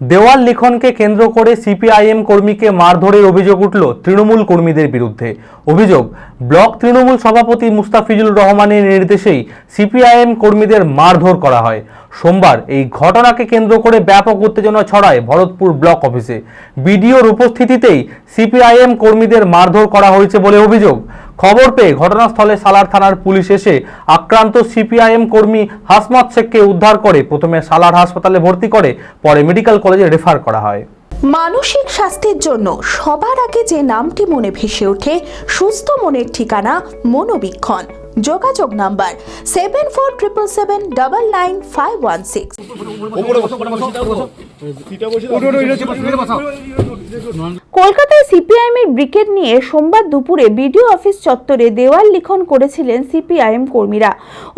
দেওয়াল লিখনকে কেন্দ্র করে সিপিআইএম কর্মীকে মারধরের অভিযোগ উঠল তৃণমূল কর্মীদের বিরুদ্ধে। অভিযোগ, ব্লক তৃণমূল সভাপতি মুস্তাফিজুর রহমানের নির্দেশেই সিপিআইএম কর্মীদের মারধর করা হয়। সোমবার এই ঘটনাকে কেন্দ্র করে ব্যাপক উত্তেজনা ছড়ায় ভরতপুর ব্লক অফিসে। বিডিওর উপস্থিতিতেই সিপিআইএম কর্মীদের মারধর করা হয়েছে বলে অভিযোগ। খবর পেয়ে ঘটনাস্থলে সালার থানার পুলিশ এসে আক্রান্ত সিপিআইএম কর্মী হাসমত শেখকে উদ্ধার করে প্রথমে সালার হাসপাতালে ভর্তি করে, পরে মেডিকেল কলেজে রেফার করা হয়। মানসিক স্বাস্থ্যের জন্য সবার আগে যে নামটি মনে ভেসে ওঠে, সুস্থ মনের ঠিকানা মনোবীক্ষণ। যোগাযোগ number seven four triple seven double nine five one six. কলকাতায় সিপিআইএম এর ব্রিগেড নিয়ে সোমবার দুপুরে বিডিও অফিস চত্বরে দেওয়াল লিখন করেছিলেন সিপিআইএম কর্মীরা।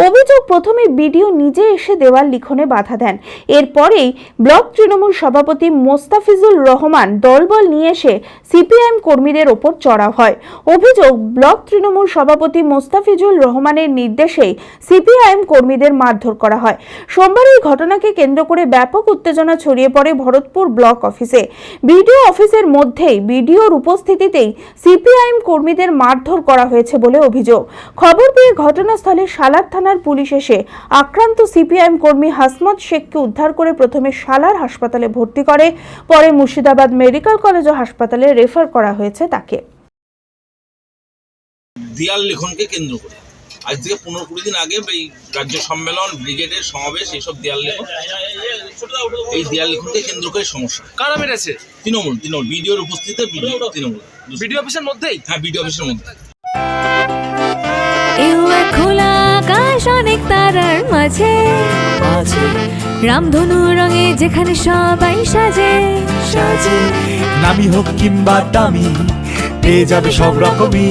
অভিযোগ প্রথমে বিডিও নিজে এসে দেওয়াল লিখনে বাধা দেন। এরপরেই ব্লক তৃণমূল সভাপতি মোস্তাফিজুল রহমান দলবল নিয়ে এসে সিপিআইএম কর্মীদের ওপর চড়া হয়। অভিযোগ ব্লক তৃণমূল সভাপতি মোস্তাফিজুল রহমানের নির্দেশেই সিপিআইএম কর্মীদের মারধর করা হয়। সোমবার এই ঘটনাকে কেন্দ্র করে ব্যাপক উত্তেজনা ছড়িয়ে পড়ে ভরতপুর ব্লক অফিসে। বিডিও অফিসের মধ্যেই বিডিওর উপস্থিতিতেই সিপিআইএম কর্মীদের মারধর করা হয়েছে বলে অভিযোগ। খবর পেয়ে ঘটনাস্থলে সালার থানার পুলিশ এসে আক্রান্ত সিপিআইএম কর্মী হাসমত শেখকে উদ্ধার করে প্রথমে সালার হাসপাতালে ভর্তি করে, পরে মুর্শিদাবাদ মেডিকেল কলেজ ও হাসপাতালে রেফার করা হয়েছে তাকে। দেয়াল লেখনকে কেন্দ্র করে। আজ থেকে পনেরো কুড়ি দিন আগে এই রাজ্য সম্মেলন ব্রিগেডের সমাবেশ এইসব দেয়াল লেখন এই দেয়াল লেখনকে কেন্দ্র করে সমস্যা। কারা মেরেছে? তৃণমূল তৃণমূল বিডিওর উপস্থিতিতে বিডিও তৃণমূল। বিডিও অফিসের মধ্যেই? হ্যাঁ বিডিও অফিসের মধ্যে। খোলা আকাশ অনেক তারার মাঝে। রামধনু রঙে যেখানে সবাই সাজে। সাজে। নামি হোক কিংবা দামি পেয়ে যাবে সব রকমই।